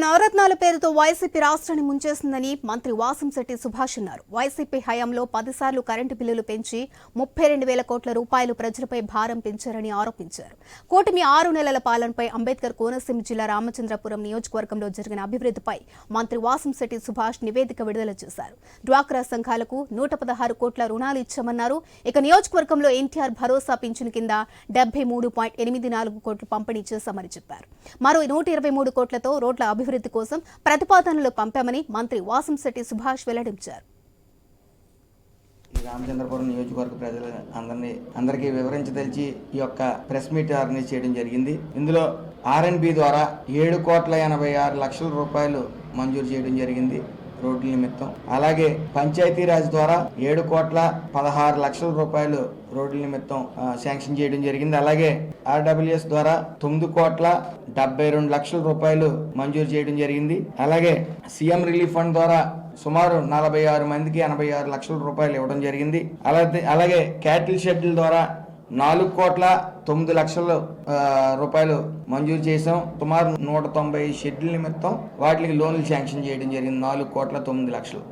నవరత్నాల పేరుతో వైసీపీ రాష్ట్రాన్ని ముంచేసిందని మంత్రి వాసంశెట్టి సుభాష్ అన్నారు. వైసీపీ హయాంలో పదిసార్లు కరెంటు బిల్లులు పెంచి ముప్పై రెండు వేల కోట్ల రూపాయలు ప్రజలపై భారం పెంచారని ఆరోపించారు. కూటమి ఆరు నెలల పాలనపై అంబేద్కర్ కోనసీమ జిల్లా రామచంద్రపురం నియోజకవర్గంలో జరిగిన అభివృద్ధిపై మంత్రి వాసంశెట్టి సుభాష్ నివేదిక విడుదల చేశారు. డ్వాక్రా సంఘాలకు నూట పదహారు కోట్ల రుణాలు ఇచ్చామన్నారు. ఇక నియోజకవర్గంలో ఎన్టీఆర్ భరోసా పింఛను కింద డెబ్బై మూడు పాయింట్ ఎనిమిది నాలుగు కోట్లు పంపిణీ చేశామని చెప్పారు. మరో నూట ఇరవై మూడు కోట్లతో రోడ్ల అభివృద్ధి కోసం ప్రతిపాదనలు పంపామని మంత్రి వాసంశెట్టి సుభాష్ వెల్లడించారు. ఈ రామచంద్రపురం నియోజకవర్గ ప్రజలు అందరినీ అందరికీ వివరించి తెలిసి ఈ యొక్క ప్రెస్ మీట్ ఆర్గనైజ్ చేయడం జరిగింది. ఇందులో ఆర్ఎన్బి ద్వారా ఏడు కోట్ల ఎనభై ఆరు లక్షల రూపాయలు మంజూరు చేయడం జరిగింది. రోడ్ల నిమిత్తం. అలాగే పంచాయతీరాజ్ ద్వారా ఏడు కోట్ల పదహారు లక్షల రూపాయలు రోడ్ల నిమిత్తం శాంక్షన్ చేయడం జరిగింది. అలాగే ఆర్డబ్ల్యూఎస్ ద్వారా తొమ్మిది కోట్ల డెబ్బై రెండు లక్షల రూపాయలు మంజూరు చేయడం జరిగింది. అలాగే సీఎం రిలీఫ్ ఫండ్ ద్వారా సుమారు నలభై ఆరు మందికి ఎనభై ఆరు లక్షల రూపాయలు ఇవ్వడం జరిగింది. అలాగే అలాగే క్యాటిల్ షెడ్యూల్ ద్వారా నాలుగు కోట్ల తొమ్మిది లక్షల రూపాయలు మంజూరు చేసాం సుమారు నూట తొంభై షెడ్యూల్ నిమిత్తం వాటికి లోన్లు శాంక్షన్ చేయడం జరిగింది. నాలుగు కోట్ల తొమ్మిది లక్షలు.